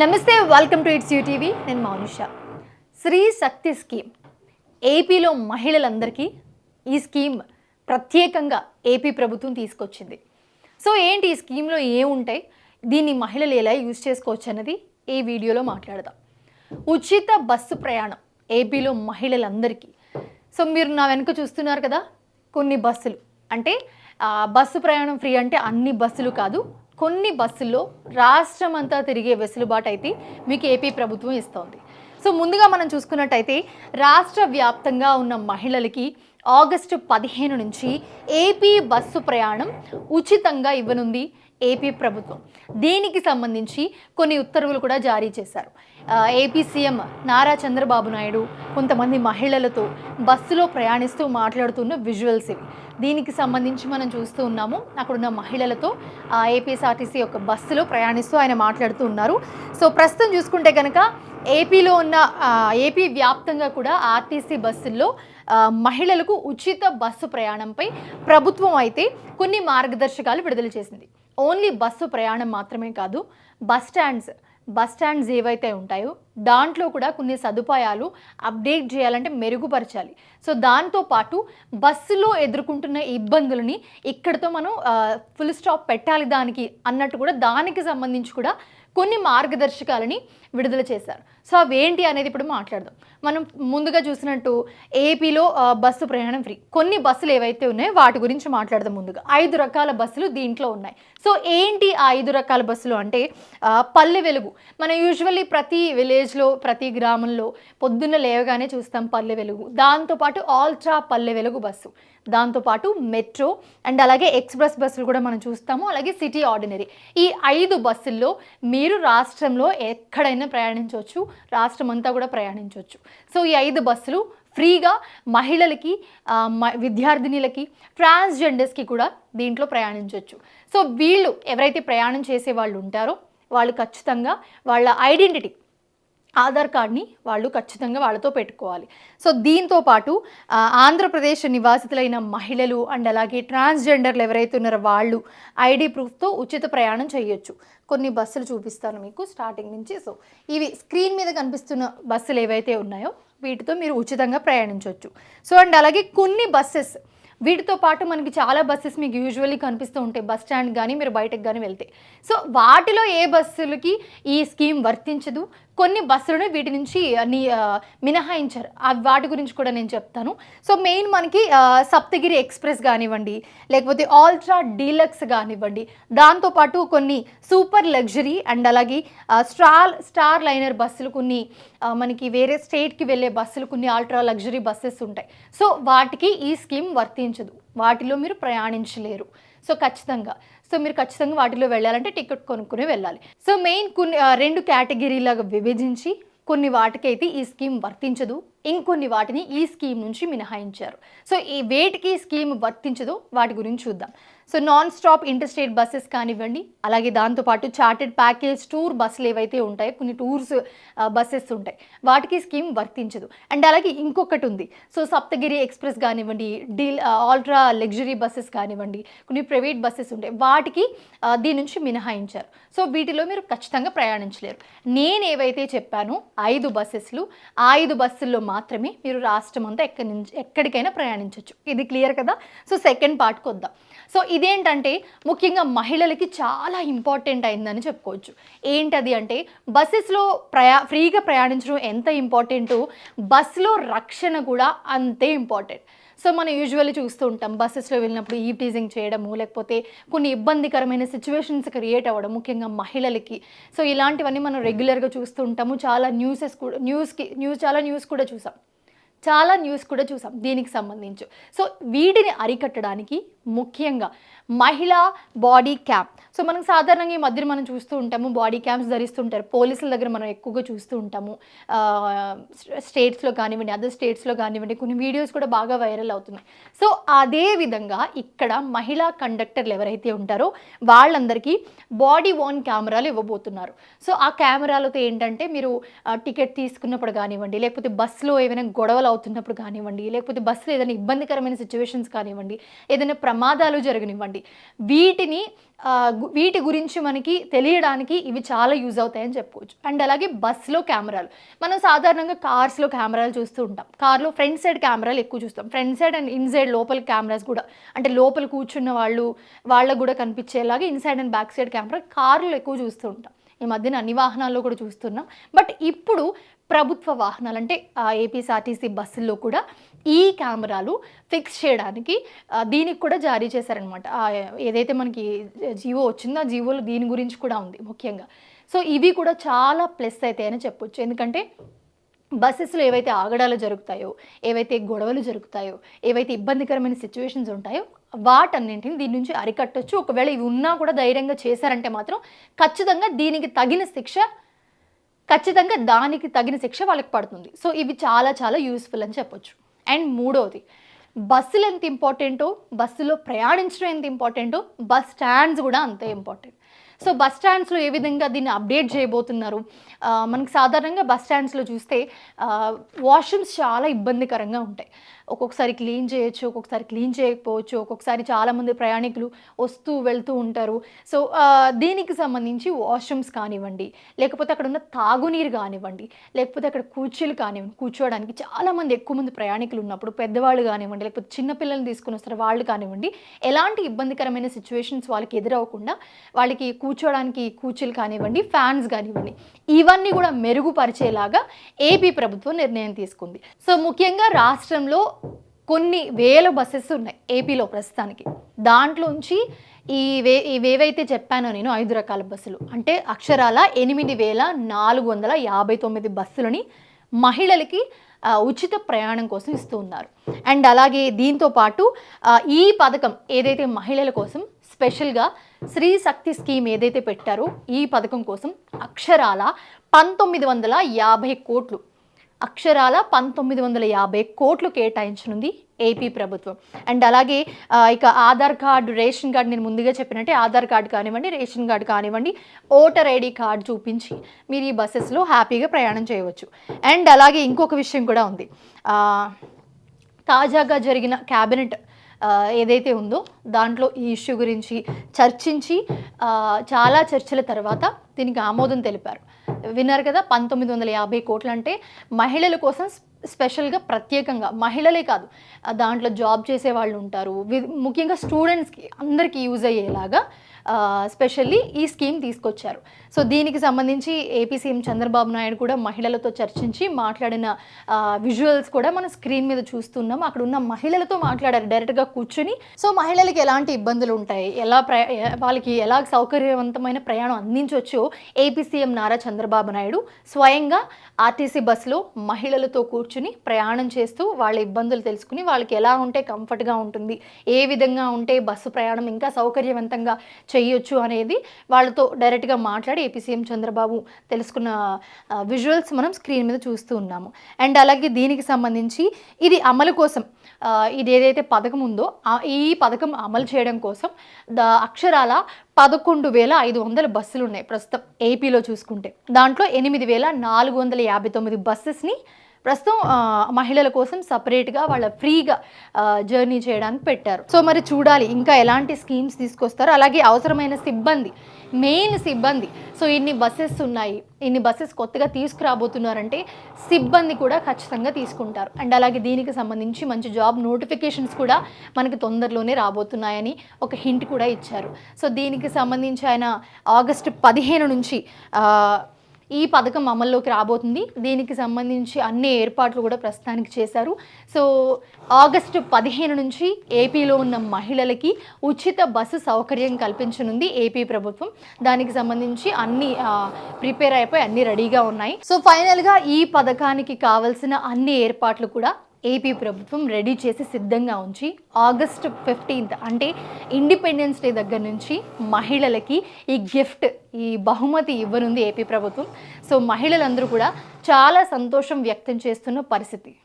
నమస్తే welcome to it's UTV నేను మౌనిష. శ్రీ శక్తి scheme. ఏపీలో మహిళలందరికీ ఈ స్కీమ్ ప్రత్యేకంగా ఏపీ ప్రభుత్వం తీసుకొచ్చింది. సో ఏంటి ఈ స్కీమ్లో ఏముంటాయి? దీన్ని మహిళలు ఎలా యూజ్ చేసుకోవచ్చు అన్నది ఈ వీడియోలో మాట్లాడదాం. ఉచిత బస్సు ప్రయాణం ఏపీలో మహిళలందరికీ. సో మీరు నా వెనుక చూస్తున్నారు కదా కొన్ని బస్సులు. అంటే బస్సు ప్రయాణం ఫ్రీ అంటే అన్ని బస్సులు కాదు కొన్ని బస్సుల్లో రాష్ట్రం అంతా తిరిగే వెసులుబాటు అయితే మీకు ఏపీ ప్రభుత్వం ఇస్తోంది. సో ముందుగా మనం చూసుకున్నట్టయితే రాష్ట్ర వ్యాప్తంగా ఉన్న మహిళలకి ఆగస్టు పదిహేను నుంచి ఏపీ బస్సు ప్రయాణం ఉచితంగా ఇవ్వనుంది. ఏపీ ప్రభుత్వం. దీనికి సంబంధించి కొన్ని ఉత్తర్వులు కూడా జారీ చేశారు. ఏపీ సీఎం నారా చంద్రబాబు నాయుడు కొంతమంది మహిళలతో బస్సులో ప్రయాణిస్తూ మాట్లాడుతున్న విజువల్స్ ఇవి. దీనికి సంబంధించి మనం చూస్తూ ఉన్నాము. అక్కడున్న మహిళలతో ఏపీఎస్ఆర్టీసీ యొక్క బస్సులో ప్రయాణిస్తూ ఆయన మాట్లాడుతూ ఉన్నారు. సో ప్రస్తుతం చూసుకుంటే కనుక ఏపీలో ఉన్న ఏపీ వ్యాప్తంగా కూడా ఆర్టీసీ బస్సుల్లో మహిళలకు ఉచిత బస్సు ప్రయాణంపై ప్రభుత్వం అయితే కొన్ని మార్గదర్శకాలు విడుదల చేసింది. ఓన్లీ బస్సు ప్రయాణం మాత్రమే కాదు బస్ స్టాండ్స్ బస్ స్టాండ్స్ ఏవైతే ఉంటాయో దాంట్లో కూడా కొన్ని సదుపాయాలు అప్డేట్ చేయాలంటే మెరుగుపరచాలి. సో దాంతో పాటు బస్సులో ఎదుర్కొంటున్న ఇబ్బందులని ఇక్కడితో మనం ఫుల్ స్టాప్ పెట్టాలి దానికి అన్నట్టు కూడా దానికి సంబంధించి కూడా కొన్ని మార్గదర్శకాలని విడుదల చేశారు. సో అవేంటి అనేది ఇప్పుడు మాట్లాడదాం. మనం ముందుగా చూసినట్టు ఏపీలో బస్సు ప్రయాణం ఫ్రీ కొన్ని బస్సులు ఏవైతే ఉన్నాయో వాటి గురించి మాట్లాడదాం ముందుగా. ఐదు రకాల బస్సులు దీంట్లో ఉన్నాయి. సో ఏంటి ఆ ఐదు రకాల బస్సులు అంటే పల్లె వెలుగు. మనం యూజువల్లీ ప్రతి విలేజ్లో ప్రతి గ్రామంలో పొద్దున్న లేవగానే చూస్తాం పల్లె వెలుగు. దాంతోపాటు ఆల్ట్రా పల్లె వెలుగు బస్సు. దాంతోపాటు మెట్రో అండ్ అలాగే ఎక్స్ప్రెస్ బస్సులు కూడా మనం చూస్తాము. అలాగే సిటీ ఆర్డినరీ. ఈ ఐదు బస్సుల్లో మీరు రాష్ట్రంలో ఎక్కడైనా ప్రయాణించవచ్చు. రాష్ట్రం అంతా కూడా ప్రయాణించవచ్చు. సో ఈ ఐదు బస్సులు ఫ్రీగా మహిళలకి విద్యార్థినిలకి ట్రాన్స్జెండర్స్కి కూడా దీంట్లో ప్రయాణించవచ్చు సో వీళ్ళు ఎవరైతే ప్రయాణం చేసే వాళ్ళు ఉంటారో వాళ్ళు ఖచ్చితంగా వాళ్ళ ఐడెంటిటీ ఆధార్ కార్డ్ని వాళ్ళు ఖచ్చితంగా వాళ్ళతో పెట్టుకోవాలి. సో దీంతో పాటు ఆంధ్రప్రదేశ్ నివాసితులైన మహిళలు అండ్ అలాగే ట్రాన్స్జెండర్లు ఎవరైతే ఉన్నారో వాళ్ళు ఐడి ప్రూఫ్తో ఉచిత ప్రయాణం చేయొచ్చు. కొన్ని బస్సులు చూపిస్తాను మీకు స్టార్టింగ్ నుంచి. సో ఇవి స్క్రీన్ మీద కనిపిస్తున్న బస్సులు ఏవైతే ఉన్నాయో వీటితో మీరు ఉచితంగా ప్రయాణించవచ్చు సో అండ్ అలాగే కొన్ని బస్సెస్ వీటితో పాటు మనకి చాలా బస్సెస్ మీకు యూజువల్లీ కనిపిస్తూ ఉంటాయి. బస్ స్టాండ్ కానీ మీరు బయటకు కానీ వెళ్తే. సో వాటిలో ఏ బస్సులకి ఈ స్కీమ్ వర్తించదు? కొన్ని బస్సులను వీటి నుంచి మినహాయించారు. వాటి గురించి కూడా నేను చెప్తాను. సో మెయిన్ మనకి సప్తగిరి ఎక్స్ప్రెస్ కానివ్వండి లేకపోతే ఆల్ట్రా డీలక్స్ కానివ్వండి దాంతోపాటు కొన్ని సూపర్ లగ్జరీ అండ్ అలాగే స్టార్ స్టార్ లైనర్ బస్సులు కొన్ని మనకి వేరే స్టేట్కి వెళ్ళే బస్సులు కొన్ని ఆల్ట్రా లగ్జరీ బస్సెస్ ఉంటాయి. సో వాటికి ఈ స్కీమ్ వర్తించదు. వాటిలో మీరు ప్రయాణించలేరు. సో ఖచ్చితంగా. సో మీరు ఖచ్చితంగా వాటిలో వెళ్ళాలంటే టికెట్ కొనుక్కుని వెళ్ళాలి. సో మెయిన్ కొన్ని రెండు కేటగిరీలాగా విభజించి కొన్ని వాటికైతే ఈ స్కీమ్ వర్తించదు. ఇంకొన్ని వాటిని ఈ స్కీమ్ నుంచి మినహాయించారు. సో ఈ వేటికి స్కీమ్ వర్తించదో వాటి గురించి చూద్దాం. So non stop inter state buses కానివ్వండి అలాగే దాంతోపాటు చార్టెడ్ ప్యాకేజ్ టూర్ బస్సులు ఏవైతే ఉంటాయో కొన్ని టూర్స్ బస్సెస్ ఉంటాయి వాటికి స్కీమ్ వర్తించదు. అండ్ అలాగే ఇంకొకటి ఉంది. సో సప్తగిరి ఎక్స్ప్రెస్ కానివ్వండి డీల్ ఆల్ట్రా లగ్జరీ బస్సెస్ కానివ్వండి కొన్ని ప్రైవేట్ బస్సెస్ ఉంటాయి వాటికి దీని నుంచి మినహాయించారు. సో వీటిలో మీరు ఖచ్చితంగా ప్రయాణించలేరు. నేను ఏవైతే చెప్పానో ఐదు బస్సెస్లు ఆ ఐదు బస్సుల్లో మాత్రమే మీరు రాష్ట్రం అంతా ఎక్కడి నుంచి ఎక్కడికైనా ప్రయాణించవచ్చు ఇది క్లియర్ కదా? సో సెకండ్ పార్ట్కి వద్దాం సో ఇదేంటంటే ముఖ్యంగా మహిళలకి చాలా ఇంపార్టెంట్ అయిందని చెప్పుకోవచ్చు. ఏంటది అంటే బస్సెస్లో ప్రయా ఫ్రీగా ప్రయాణించడం ఎంత ఇంపార్టెంటో బస్సులో రక్షణ కూడా అంతే ఇంపార్టెంట్ సో మనం యూజువల్లీ చూస్తూ ఉంటాం బస్సెస్లో వెళ్ళినప్పుడు ఈ టీజింగ్ చేయడము లేకపోతే కొన్ని ఇబ్బందికరమైన సిచ్యువేషన్స్ క్రియేట్ అవ్వడం ముఖ్యంగా మహిళలకి. సో ఇలాంటివన్నీ మనం రెగ్యులర్గా చూస్తూ ఉంటాము. చాలా న్యూసెస్ కూడా న్యూస్కి న్యూస్ చాలా న్యూస్ కూడా చూసాం. చాలా న్యూస్ కూడా చూసాం దీనికి సంబంధించి. సో వీటిని అరికట్టడానికి ముఖ్యంగా మహిళా బాడీ క్యాప్. సో మనం సాధారణంగా ఈ మధ్యన మనం చూస్తూ ఉంటాము బాడీ క్యాప్స్ ధరిస్తుంటారు. పోలీసుల దగ్గర మనం ఎక్కువగా చూస్తూ ఉంటాము. స్టేట్స్లో కానివ్వండి అదర్ స్టేట్స్లో కానివ్వండి కొన్ని వీడియోస్ కూడా బాగా వైరల్ అవుతున్నాయి. సో అదే విధంగా ఇక్కడ మహిళా కండక్టర్లు ఎవరైతే ఉంటారో వాళ్ళందరికీ బాడీ ఓన్ కెమెరాలు ఇవ్వబోతున్నారు. సో ఆ కెమెరాలతో ఏంటంటే మీరు టికెట్ తీసుకున్నప్పుడు కానివ్వండి లేకపోతే బస్సులో ఏమైనా గొడవలు అవుతున్నప్పుడు కానివ్వండి లేకపోతే బస్సులో ఏదైనా ఇబ్బందికరమైన సిచ్యువేషన్స్ కానివ్వండి ఏదైనా ప్రమాదాలు జరగనివ్వండి. వీటిని వీటి గురించి మనకి తెలియడానికి ఇవి చాలా యూజ్ అవుతాయని చెప్పుకోవచ్చు. అండ్ అలాగే బస్సులో కెమెరాలు. మనం సాధారణంగా కార్స్లో కెమెరాలు చూస్తూ ఉంటాం. కార్లో ఫ్రంట్ సైడ్ కెమెరాలు ఎక్కువ చూస్తాం. ఫ్రంట్ సైడ్ అండ్ ఇన్సైడ్ లోపల కెమెరాస్ కూడా. అంటే లోపల కూర్చున్న వాళ్ళు వాళ్ళకు కూడా కనిపించేలాగా inside and back side camera కార్లు ఎక్కువ చూస్తూ ఉంటాం. ఈ మధ్యన అన్ని వాహనాల్లో కూడా చూస్తున్నాం. బట్ ఇప్పుడు ప్రభుత్వ వాహనాలు అంటే ఏపీఎస్ఆర్టీసీ బస్సుల్లో కూడా ఈ కెమెరాలు ఫిక్స్ చేయడానికి దీనికి కూడా జారీ చేశారనమాట ఏదైతే మనకి జీవో వచ్చిందో ఆ జీవోలో దీని గురించి కూడా ఉంది ముఖ్యంగా. సో ఇవి కూడా చాలా ప్లస్ అవుతాయని చెప్పొచ్చు. ఎందుకంటే బస్సెస్లో ఏవైతే ఆగడాలు జరుగుతాయో ఏవైతే గొడవలు జరుగుతాయో ఏవైతే ఇబ్బందికరమైన సిచ్యువేషన్స్ ఉంటాయో వాటన్నింటిని దీని నుంచి అరికట్టొచ్చు. ఒకవేళ ఇవి ఉన్నా కూడా ధైర్యంగా చేశారంటే మాత్రం ఖచ్చితంగా దీనికి తగిన శిక్ష ఖచ్చితంగా దానికి తగిన శిక్ష వాళ్ళకి పడుతుంది. సో ఇవి చాలా చాలా యూస్ఫుల్ అని చెప్పొచ్చు. అండ్ మూడవది బస్సులు ఎంత ఇంపార్టెంటో బస్సులో ప్రయాణించడం ఎంత ఇంపార్టెంటో బస్ స్టాండ్స్ కూడా అంతే ఇంపార్టెంట్. సో బస్ స్టాండ్స్లో ఏ విధంగా దీన్ని అప్డేట్ చేయబోతున్నారు? మనకు మనకి సాధారణంగా బస్ స్టాండ్స్లో చూస్తే వాష్రూమ్స్ చాలా ఇబ్బందికరంగా ఉంటాయి. ఒక్కొక్కసారి క్లీన్ చేయొచ్చు ఒక్కొక్కసారి క్లీన్ చేయకపోవచ్చు ఒక్కొక్కసారి చాలామంది ప్రయాణికులు వస్తూ వెళ్తూ ఉంటారు. సో దీనికి సంబంధించి వాష్రూమ్స్ కానివ్వండి లేకపోతే అక్కడ ఉన్న తాగునీరు కానివ్వండి లేకపోతే అక్కడ కూర్చీలు కానివ్వండి కూర్చోవడానికి చాలామంది ఎక్కువ మంది ప్రయాణికులు ఉన్నప్పుడు పెద్దవాళ్ళు కానివ్వండి లేకపోతే చిన్నపిల్లల్ని తీసుకుని వస్తారు వాళ్ళు కానివ్వండి ఎలాంటి ఇబ్బందికరమైన సిచ్యువేషన్స్ వాళ్ళకి ఎదురవ్వకుండా వాళ్ళకి కూర్చోవడానికి కూర్చీలు కానివ్వండి ఫ్యాన్స్ కానివ్వండి ఇవన్నీ కూడా మెరుగుపరిచేలాగా ఏపీ ప్రభుత్వం నిర్ణయం తీసుకుంది. సో ముఖ్యంగా రాష్ట్రంలో కొన్ని వేల బస్సెస్ ఉన్నాయి ఏపీలో ప్రస్తుతానికి. దాంట్లోంచి ఈ వే ఇవేవైతే చెప్పానో నేను ఐదు రకాల బస్సులు. అంటే అక్షరాల ఎనిమిది వేల నాలుగు వందల యాభై తొమ్మిది బస్సులని మహిళలకి ఉచిత ప్రయాణం కోసం ఇస్తూ ఉన్నారు. అండ్ అలాగే దీంతో పాటు ఈ పథకం ఏదైతే మహిళల కోసం స్పెషల్గా స్త్రీ శక్తి స్కీమ్ ఏదైతే పెట్టారో ఈ పథకం కోసం అక్షరాల పంతొమ్మిది వందల యాభై కోట్లు అక్షరాల పంతొమ్మిది వందల యాభై కోట్లు కేటాయించనుంది ఏపీ ప్రభుత్వం. అండ్ అలాగే ఇక ఆధార్ కార్డు రేషన్ కార్డు నేను ముందుగా చెప్పినట్టే ఆధార్ కార్డు కానివ్వండి రేషన్ కార్డు కానివ్వండి ఓటర్ ఐడి కార్డు చూపించి మీరు ఈ బస్సెస్లో హ్యాపీగా ప్రయాణం చేయవచ్చు. అండ్ అలాగే ఇంకొక విషయం కూడా ఉంది. తాజాగా జరిగిన క్యాబినెట్ ఏదైతే ఉందో దాంట్లో ఈ ఇష్యూ గురించి చర్చించి చాలా చర్చల తర్వాత దీనికి ఆమోదం తెలిపారు. విన్నారు కదా పంతొమ్మిది వందల యాభై కోట్లు అంటే మహిళల కోసం స్పెషల్గా ప్రత్యేకంగా మహిళలే కాదు దాంట్లో జాబ్ చేసే వాళ్ళు ఉంటారు. వి- ముఖ్యంగా స్టూడెంట్స్కి అందరికీ యూజ్ అయ్యేలాగా స్పెషల్లీ ఈ స్కీమ్ తీసుకొచ్చారు. సో దీనికి సంబంధించి ఏపీ సీఎం చంద్రబాబు నాయుడు కూడా మహిళలతో చర్చించి మాట్లాడిన విజువల్స్ కూడా మనం స్క్రీన్ మీద చూస్తున్నాం. అక్కడ ఉన్న మహిళలతో మాట్లాడారు డైరెక్ట్గా కూర్చుని. సో మహిళలకి ఎలాంటి ఇబ్బందులు ఉంటాయి? ఎలా ప్ర వాళ్ళకి ఎలా సౌకర్యవంతమైన ప్రయాణం అందించవచ్చో ఏపీ సీఎం నారా చంద్రబాబు నాయుడు స్వయంగా ఆర్టీసీ బస్సులో మహిళలతో కూర్చుని ప్రయాణం చేస్తూ వాళ్ళ ఇబ్బందులు తెలుసుకుని వాళ్ళకి ఎలా ఉంటే కంఫర్ట్గా ఉంటుంది ఏ విధంగా ఉంటే బస్సు ప్రయాణం ఇంకా సౌకర్యవంతంగా చేయొచ్చు అనేది వాళ్ళతో డైరెక్ట్గా మాట్లాడి ఏపీ సీఎం చంద్రబాబు తెలుసుకున్న విజువల్స్ మనం స్క్రీన్ మీద చూస్తూ ఉన్నాము. అండ్ అలాగే దీనికి సంబంధించి ఇది అమలు కోసం ఇది ఏదైతే పథకం ఉందో ఈ పథకం అమలు చేయడం కోసం ద అక్షరాల పదకొండు వేల ఐదు వందల బస్సులు ఉన్నాయి ప్రస్తుతం ఏపీలో చూసుకుంటే. దాంట్లో ఎనిమిది వేల నాలుగు వందల యాభై తొమ్మిది బస్సెస్ని ప్రస్తుతం మహిళల కోసం సపరేట్గా వాళ్ళ ఫ్రీగా జర్నీ చేయడానికి పెట్టారు. సో మరి చూడాలి ఇంకా ఎలాంటి స్కీమ్స్ తీసుకొస్తారు. అలాగే అవసరమైన సిబ్బంది మెయిన్ సిబ్బంది. సో ఇన్ని బస్సెస్ ఉన్నాయి. ఇన్ని బస్సెస్ కొత్తగా తీసుకురాబోతున్నారంటే సిబ్బంది కూడా ఖచ్చితంగా తీసుకుంటారు. అండ్ అలాగే దీనికి సంబంధించి మంచి జాబ్ నోటిఫికేషన్స్ కూడా మనకి తొందరలోనే రాబోతున్నాయని ఒక హింట్ కూడా ఇచ్చారు. సో దీనికి సంబంధించి ఆయన ఆగస్టు పదిహేను నుంచి ఈ పథకం అమల్లోకి రాబోతుంది. దీనికి సంబంధించి అన్ని ఏర్పాట్లు కూడా ప్రస్తుతానికి చేశారు. సో ఆగస్టు పదిహేను నుంచి ఏపీలో ఉన్న మహిళలకి ఉచిత బస్సు సౌకర్యం కల్పించనుంది ఏపీ ప్రభుత్వం. దానికి సంబంధించి అన్ని ప్రిపేర్ అయిపోయి అన్ని రెడీగా ఉన్నాయి. సో ఫైనల్గా ఈ పథకానికి కావలసిన అన్ని ఏర్పాట్లు కూడా ఏపీ ప్రభుత్వం రెడీ చేసి సిద్ధంగా ఉంచి ఆగస్ట్ ఫిఫ్టీన్త్ అంటే ఇండిపెండెన్స్ డే దగ్గర నుంచి మహిళలకి ఈ గిఫ్ట్ ఈ బహుమతి ఇవ్వనుంది ఏపీ ప్రభుత్వం. సో మహిళలందరూ కూడా చాలా సంతోషం వ్యక్తం చేస్తున్న పరిస్థితి.